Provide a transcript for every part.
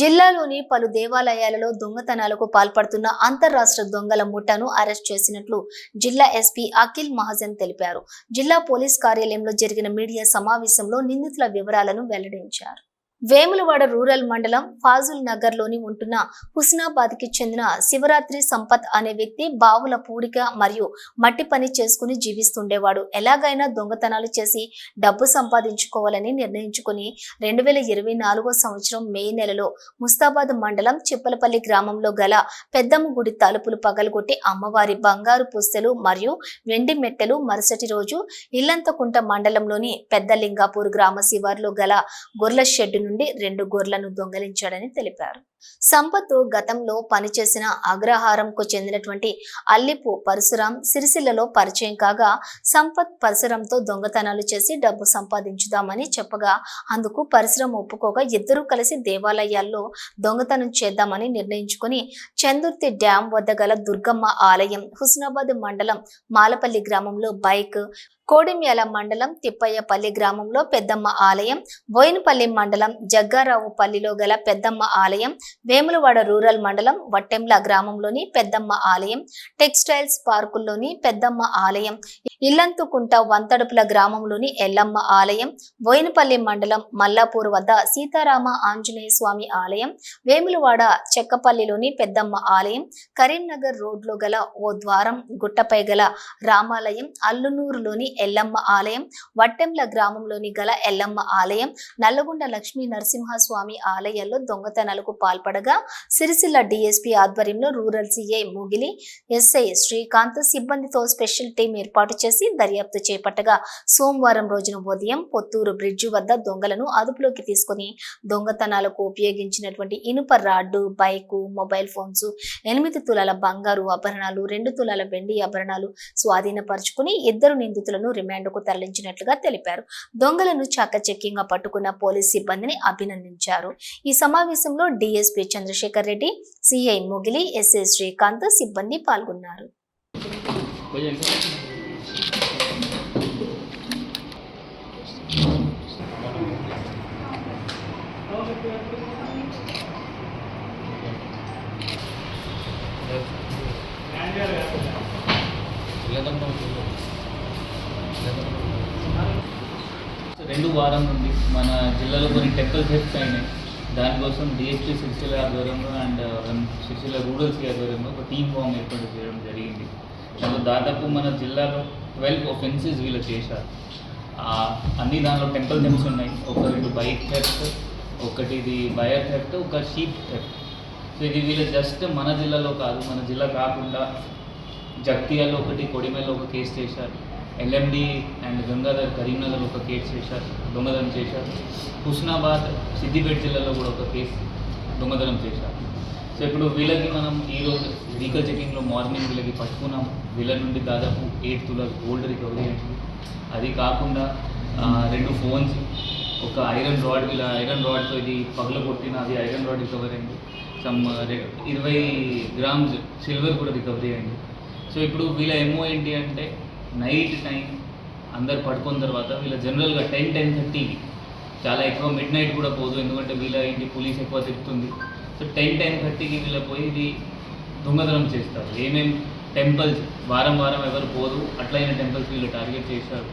జిల్లాలోని పలు దేవాలయాలలో దొంగతనాలకు పాల్పడుతున్న అంతర్రాష్ట్ర దొంగల ముఠాను అరెస్ట్ చేసినట్లు జిల్లా ఎస్పీ అఖిల్ మహాజన్ తెలిపారు. జిల్లా పోలీస్ కార్యాలయంలో జరిగిన మీడియా సమావేశంలో నిందితుల వివరాలను వెల్లడించారు. వేములవాడ రూరల్ మండలం ఫాజుల్ నగర్లోని ఉంటున్న హుస్నాబాద్కి చెందిన శివరాత్రి సంపత్ అనే వ్యక్తి బావుల పూడిక మరియు మట్టి పని చేసుకుని జీవిస్తుండేవాడు. ఎలాగైనా దొంగతనాలు చేసి డబ్బు సంపాదించుకోవాలని నిర్ణయించుకుని రెండు వేల ఇరవై నాలుగో సంవత్సరం మే నెలలో ముస్తాబాద్ మండలం చిప్పలపల్లి గ్రామంలో గల పెద్దమ్మ గుడి తలుపులు పగలగొట్టి అమ్మవారి బంగారు పుస్తెలు మరియు వెండి మెట్టెలు మరుసటి రోజు ఇల్లంతకుంట మండలంలోని పెద్ద లింగాపూర్ గ్రామ శివారులో గల గొర్రెల షెడ్డు నుండి రెండు గొర్రెలను దొంగలించాడని తెలిపారు. సంపత్ గతంలో పనిచేసిన అగ్రహారంకు చెందినటువంటి అల్లిపు పరశురాం సిరిసిల్లలో పరిచయం కాగా సంపత్ పరశురాంతో దొంగతనాలు చేసి డబ్బు సంపాదించుదామని చెప్పగా అందుకు పరిశ్రమ ఒప్పుకోగా ఇద్దరూ కలిసి దేవాలయాల్లో దొంగతనం చేద్దామని నిర్ణయించుకుని చందుర్తి డ్యాం వద్ద గల దుర్గమ్మ ఆలయం హుస్నాబాద్ మండలం మాలపల్లి గ్రామంలో బైక్ కోడిమ్యాల మండలం తిప్పయ్యపల్లి గ్రామంలో పెద్దమ్మ ఆలయం బోయినపల్లి మండలం జగ్గారావుపల్లిలో గల పెద్దమ్మ ఆలయం వేములవాడ రూరల్ మండలం వట్టెంల గ్రామంలోని పెద్దమ్మ ఆలయం టెక్స్టైల్స్ పార్కుల్లోని పెద్దమ్మ ఆలయం ఇల్లంతుకుంట వంతడుపుల గ్రామంలోని ఎల్లమ్మ ఆలయం బోయినపల్లి మండలం మల్లాపూర్ వద్ద సీతారామ ఆంజనేయ స్వామి ఆలయం వేములవాడ చెక్కపల్లిలోని పెద్దమ్మ ఆలయం కరీంనగర్ రోడ్లో గల ఓ ద్వారం గుట్టపై గల రామాలయం అల్లునూరులోని ఎల్లమ్మ ఆలయం వట్టెంల గ్రామంలోని గల ఎల్లమ్మ ఆలయం నల్లగొండ లక్ష్మీ నరసింహస్వామి ఆలయాల్లో దొంగతనాలకు పాల్పడగా సిరిసిల్ల డీఎస్పీ ఆధ్వర్యంలో rural CI Mogili SI Srikanth సిబ్బందితో స్పెషల్ టీం ఏర్పాటు చేసి దర్యాప్తు చేపట్టగా సోమవారం రోజున ఉదయం పొత్తూరు బ్రిడ్జి వద్ద దొంగలను అదుపులోకి తీసుకుని దొంగతనాలకు ఉపయోగించినటువంటి ఇనుప రాడ్డు బైకు మొబైల్ ఫోన్స్ ఎనిమిది తులాల బంగారు ఆభరణాలు రెండు తులాల వెండి ఆభరణాలు స్వాధీనపరుచుకుని ఇద్దరు నిందితులను రిమాండ్కు తరలించినట్లుగా తెలిపారు. దొంగలను చాకచక్యంగా పట్టుకున్న పోలీస్ సిబ్బందిని అభినందించారు. ఈ సమావేశంలో DSP Chandrasekhar Reddy CI Mogili SI Srikanth సిబ్బంది పాల్గొన్నారు. రెండు వారం నుండి మన జిల్లాలో కొన్ని టెంపుల్ హెల్ప్స్ అయినాయి. దానికోసం డిఎస్పీ సిరిసిల్ల ఆధ్వర్యంలో and uh, Sircilla rural C ఆధ్వర్యంలో ఒక టీమ్ ఫామ్ ఏర్పాటు చేయడం జరిగింది. దాంట్లో దాదాపు మన జిల్లాలో ట్వెల్వ్ ఒఫెన్సెస్ వీళ్ళు చేశారు. అన్ని దానిలో టెంపుల్ థెమ్స్ ఉన్నాయి. ఒక రెండు బైక్ థెఫ్ట్ ఒకటి ఇది బయర్ థెఫ్ట్ ఒక షీప్ థెఫ్ట్ సో ఇది వీళ్ళు జస్ట్ మన జిల్లాలో కాదు మన జిల్లా కాకుండా జగ్తియాలో ఒకటి కొడిమేలో ఒక కేసు చేశారు. ఎల్ఎండి అండ్ గంగాధర్ కరీంనగర్ ఒక కేసు చేశారు దొంగతనం చేశారు. హుస్నాబాద్ సిద్దిపేట జిల్లాలో కూడా ఒక కేసు దొంగతనం చేశారు. సో ఇప్పుడు వీళ్ళకి మనం ఈరోజు వెహికల్ చెకింగ్లో మార్నింగ్ వీళ్ళకి పట్టుకున్నాం వీళ్ళ నుండి దాదాపు ఎయిట్ తులాస్ గోల్డ్ రికవరీ అయింది అది కాకుండా రెండు ఫోన్స్ ఒక ఐరన్ రాడ్ వీళ్ళ ఐరన్ రాడ్తో ఇది పగల కొట్టిన అది ఐరన్ రాడ్ రికవరీ అయింది సమ్ ఇరవై గ్రామ్స్ సిల్వర్ కూడా రికవరీ అయింది. సో ఇప్పుడు వీళ్ళ ఎమో ఏంటి అంటే నైట్ టైం అందరు పడుకున్న తర్వాత వీళ్ళ జనరల్గా టెన్ టెన్ థర్టీకి చాలా ఎక్కువ మిడ్ నైట్ కూడా పోదు ఎందుకంటే వీళ్ళ ఇంటి పోలీస్ ఎక్కువ తిరుగుతుంది. సో టెన్ టెన్ థర్టీకి వీళ్ళ పోయి ఇది దొంగతనం చేస్తారు. ఏమేం టెంపుల్స్ వారం వారం ఎవరు పోదు అట్లయిన టెంపుల్స్ వీళ్ళు టార్గెట్ చేశారు.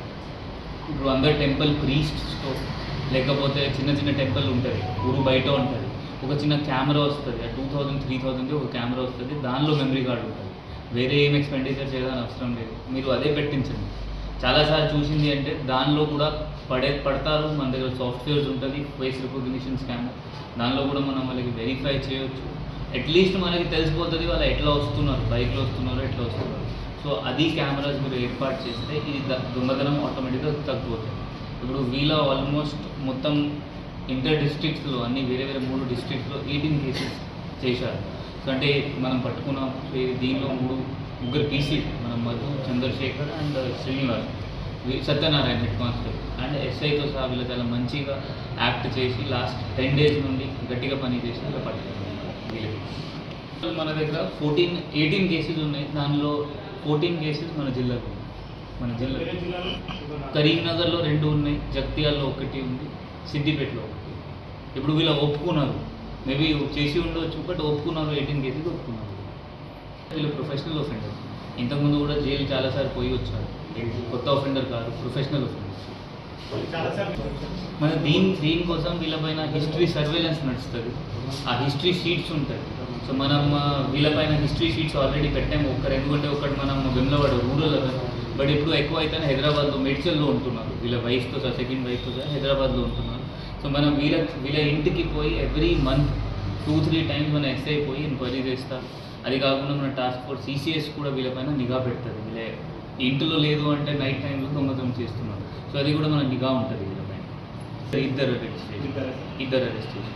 ఇప్పుడు అందరు టెంపుల్ ప్రీస్ట్స్తో లేకపోతే చిన్న చిన్న టెంపుల్ ఉంటుంది ఊరు బయట ఉంటుంది. ఒక చిన్న కెమెరా వస్తుంది టూ థౌజండ్ త్రీ థౌజండ్కి ఒక కెమెరా వస్తుంది దానిలో మెమరీ కార్డు ఉంటుంది. వేరే ఏం ఎక్స్పెండిచర్ చేయాలని అవసరం లేదు. మీరు అదే పెట్టించండి. చాలాసార్లు చూసింది అంటే దానిలో కూడా పడే పడతారు. మన దగ్గర సాఫ్ట్వేర్స్ ఉంటుంది. ఫేస్ రికగ్నిషన్ స్కామ్ దానిలో కూడా మనం వాళ్ళకి వెరిఫై చేయొచ్చు. అట్లీస్ట్ మనకి తెలిసిపోతుంది వాళ్ళు ఎట్లా వస్తున్నారు బైక్లో వస్తున్నారు ఎట్లా వస్తున్నారు. సో అది కెమెరాస్ మీరు ఏర్పాటు చేస్తే ఇది ద- దొంగతనం ఆటోమేటిక్గా తగ్గిపోతుంది ఇప్పుడు వీళ్ళ ఆల్మోస్ట్ మొత్తం ఇంటర్ డిస్ట్రిక్ట్స్లో అన్ని వేరే వేరే మూడు డిస్ట్రిక్ట్స్లో ఎయిటీన్ కేసెస్ చేశారు. సో అంటే మనం పట్టుకున్న దీనిలో మూడు ముగ్గురు పీసీ మనం మధు చంద్రశేఖర్ అండ్ శ్రీనివాస్ వీ- సత్యనారాయణ హెడ్ కానిస్టేబుల్ అండ్ ఎస్ఐతో సహా వీళ్ళు చాలా మంచిగా యాక్ట్ చేసి లాస్ట్ టెన్ డేస్ నుండి గట్టిగా పని చేసి ఇలా పట్టుకున్నారు మన దగ్గర ఫోర్టీన్ ఎయిటీన్ కేసెస్ ఉన్నాయి. దానిలో ఫోర్టీన్ కేసెస్ మన జిల్లాలో మన జిల్లా కరీంనగర్లో రెండు ఉన్నాయి జగ్త్యాల్లో ఒకటి ఉంది సిద్దిపేటలో ఒకటి ఇప్పుడు వీళ్ళు ఒప్పుకున్నారు. మేబీ చేసి ఉండొచ్చు బట్ ఒప్పుకున్నారు ఎయిటీన్ కేసెస్ ఒప్పుకున్నారు. వీళ్ళు ప్రొఫెషనల్ ఒఫెండర్ ఇంతకుముందు కూడా జైలు చాలాసార్లు పోయి వచ్చారు. కొత్త ఒఫెండర్ కాదు ప్రొఫెషనల్ ఒఫెండర్ మన దీని దీనికోసం వీళ్ళపైన హిస్టరీ సర్వేలెన్స్ నడుస్తుంది. ఆ హిస్టరీ షీట్స్ ఉంటాయి. సో మనం వీళ్ళపైన హిస్టరీ షీట్స్ ఆల్రెడీ పెట్టాము. ఒక్కరు ఎందుకంటే ఒకటి మనం వెమ్లవాడ రూరల్ బట్ ఇప్పుడు ఎక్కువ అయితే హైదరాబాద్లో మెడిచల్లో ఉంటున్నారు. వీళ్ళ వైఫ్తో సెకండ్ వైఫ్తో హైదరాబాద్లో ఉంటున్నారు. సో మనం వీళ్ళ వీళ్ళ ఇంటికి పోయి every month two three times మన ఎస్ఐ పోయి ఎంక్వైరీ చేస్తాం. అది కాకుండా మన టాస్క్ ఫోర్స్ సిసిఎస్ కూడా వీళ్ళపైన నిఘా పెడుతుంది. వీళ్ళ ఇంటిలో లేదు అంటే నైట్ టైంలో దొంగతనం చేస్తున్నారు. సో అది కూడా మన నిఘా ఉంటుంది వీళ్ళపైన సో ఇద్దరు అరెస్ట్ ఇద్దరు అరెస్ట్ చేసి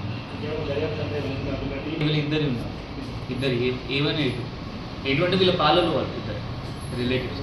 వీళ్ళు ఇద్దరు ఉన్నారు. ఇద్దరు ఏ ఏవన్ ఎటు ఎటువంటి వీళ్ళ పాలలో వాళ్ళు ఇద్దరు. రిలేటివ్స్